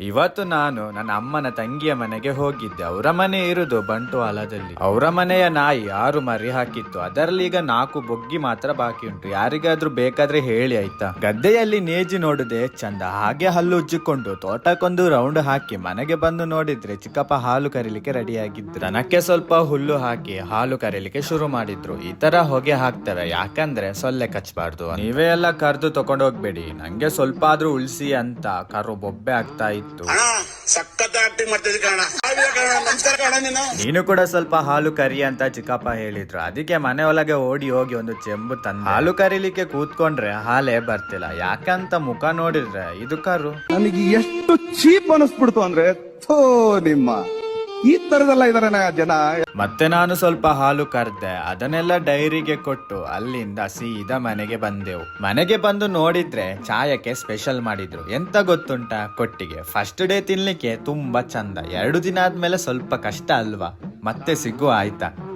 ಇವತ್ತು ನಾನು ನನ್ನ ಅಮ್ಮನ ತಂಗಿಯ ಮನೆಗೆ ಹೋಗಿದ್ದೆ. ಅವರ ಮನೆ ಇರುದು ಬಂಟ್ವಾಳದಲ್ಲಿ. ಅವರ ಮನೆಯ ನಾಯಿ ಆರು ಮರಿ ಹಾಕಿತ್ತು. ಅದರಲ್ಲಿ ಈಗ ನಾಲ್ಕು ಬೊಗ್ಗಿ ಮಾತ್ರ ಬಾಕಿ ಉಂಟು. ಯಾರಿಗಾದ್ರೂ ಬೇಕಾದ್ರೆ ಹೇಳಿ, ಆಯ್ತಾ? ಗದ್ದೆಯಲ್ಲಿ ನೇಜಿ ನೋಡುದೇ ಚಂದ. ಹಾಗೆ ಹಲ್ಲು ಉಜ್ಜಿಕೊಂಡು ತೋಟಕ್ಕೊಂದು ರೌಂಡ್ ಹಾಕಿ ಮನೆಗೆ ಬಂದು ನೋಡಿದ್ರೆ ಚಿಕ್ಕಪ್ಪ ಹಾಲು ಕರೀಲಿಕ್ಕೆ ರೆಡಿ ಆಗಿದ್ರು ದನಕ್ಕೆ ಸ್ವಲ್ಪ ಹುಲ್ಲು ಹಾಕಿ ಹಾಲು ಕರೀಲಿಕ್ಕೆ ಶುರು ಮಾಡಿದ್ರು. ಈ ತರ ಹೊಗೆ ಹಾಕ್ತವೆ ಯಾಕಂದ್ರೆ ಸೊಳ್ಳೆ ಕಚ್ಚಬಾರ್ದು ನೀವೇ ಎಲ್ಲ ಕರೆದು ತಗೊಂಡೋಗ್ಬೇಡಿ ನಂಗೆ ಸ್ವಲ್ಪ ಆದ್ರೂ ಉಳಿಸಿ ಅಂತ ಕರು ಬೊಬ್ಬೆ ಆಗ್ತಾ ಕಣ ನೀನು. ನೀನು ಕೂಡ ಸ್ವಲ್ಪ ಹಾಲು ಕರಿ ಅಂತ ಚಿಕ್ಕಪ್ಪ ಹೇಳಿದ್ರು. ಅದಕ್ಕೆ ಮನೆ ಒಳಗೆ ಓಡಿ ಹೋಗಿ ಒಂದು ಚೆಂಬು ತಂದ. ಹಾಲು ಕರೀಲಿಕ್ಕೆ ಕೂತ್ಕೊಂಡ್ರೆ ಹಾಲೇ ಬರ್ತಿಲ್ಲ. ಯಾಕಂತ ಮುಖ ನೋಡಿದ್ರೆ ಇದು ಕರು. ನನಗೆ ಎಷ್ಟು ಚೀಪ್ ಅನಿಸ್ಬಿಡ್ತು ಅಂದ್ರೆ ಥೋ ನಿಮ್ಮ ಈ ತರದೆಲ್ಲ ಇದಾರೆ ಜನ. ಮತ್ತೆ ನಾನು ಸ್ವಲ್ಪ ಹಾಲು ಕರ್ದೆ, ಅದನ್ನೆಲ್ಲ ಡೈರಿಗೆ ಕೊಟ್ಟು ಅಲ್ಲಿಂದ ಸೀದಾ ಮನೆಗೆ ಬಂದೆವು. ಮನೆಗೆ ಬಂದು ನೋಡಿದ್ರೆ ಚಾಯಕ್ಕೆ ಸ್ಪೆಷಲ್ ಮಾಡಿದ್ರು. ಎಂತ ಗೊತ್ತುಂಟ? ಕೊಟ್ಟಿಗೆ. ಫಸ್ಟ್ ಡೇ ತಿನ್ಲಿಕ್ಕೆ ತುಂಬಾ ಚಂದ. ಎರಡು ದಿನ ಆದ್ಮೇಲೆ ಸ್ವಲ್ಪ ಕಷ್ಟ ಅಲ್ವಾ? ಮತ್ತೆ ಸಿಗುವ ಆಯ್ತಾ?